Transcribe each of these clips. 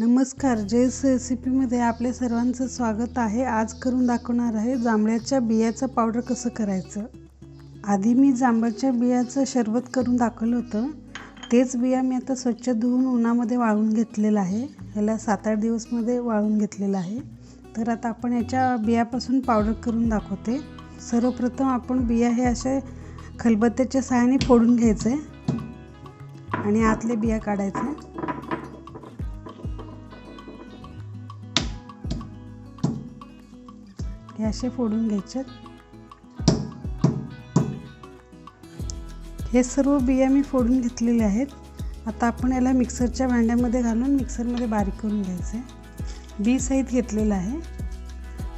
नमस्कार जेस रेसिपीमध्ये आपल्या सर्वांचं स्वागत आहे. आज करून दाखवणार आहे जांभळ्याच्या बियाचं पावडर कसं करायचं. आधी मी जांभळाच्या बियाचं शरबत करून दाखवलं होतं. तेच बिया मी आता स्वच्छ धुवून उन्हामध्ये वाळून घेतलेलं आहे. ह्याला सात आठ दिवसमध्ये वाळून घेतलेलं आहे. तर आता आपण याच्या बियापासून पावडर करून दाखवते. सर्वप्रथम आपण बिया हे असे खलबत्त्याच्या सहाय्याने फोडून घ्यायचे. आणि आतले बिया काढायचे. हे असे फोडून घ्यायचे. हे सर्व बिया मी फोडून घेतलेले आहेत. आता आपण याला मिक्सरच्या भांड्यामध्ये घालून मिक्सरमध्ये बारीक करून घ्यायचे. बी सहित घेतलेलं आहे.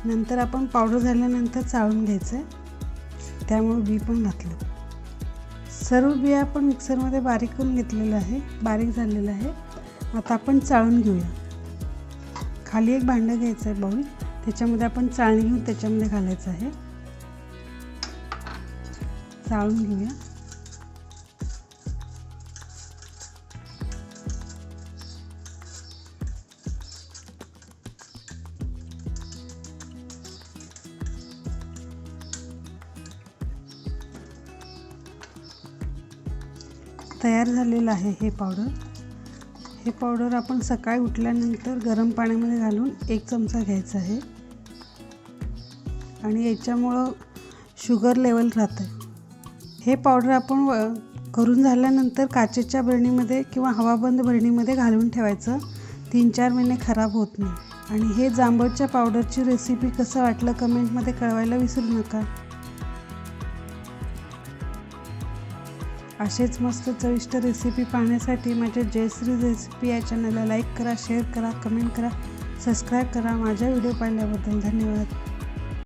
नंतर आपण पावडर झाल्यानंतर चाळून घ्यायचं. आहे त्यामुळे बी पण घातलं. सर्व बिया आपण मिक्सरमध्ये बारीक करून घेतलेलं आहे. बारीक झालेलं आहे. आता आपण चाळून घेऊया. खाली एक भांडं घ्यायचं आहे बाऊल त्याच्यामध्ये आपण चाळणी घेऊन त्याच्यामध्ये घालायचं आहे. चाळून घेऊया. तयार झालेलं आहे हे पावडर. हे पावडर आपण सकाळी उठल्यानंतर गरम पाण्यामध्ये घालून एक चमचा घ्यायचा आहे. आणि याच्यामुळं शुगर लेवल राहतं हे पावडर आपण व करून झाल्यानंतर काचेच्या बरणीमध्ये किंवा हवाबंद बरणीमध्ये घालून ठेवायचं. तीन चार महिने खराब होत नाही. आणि हे जांभळच्या पावडरची रेसिपी कसं वाटलं कमेंटमध्ये कळवायला विसरू नका. असेच मस्त चविष्ट रेसिपी पाहण्यासाठी माझ्या जयश्री रेसिपी या चॅनलला लाईक करा शेअर करा कमेंट करा सबस्क्राईब करा माझ्या व्हिडिओ पाहिल्याबद्दल धन्यवाद.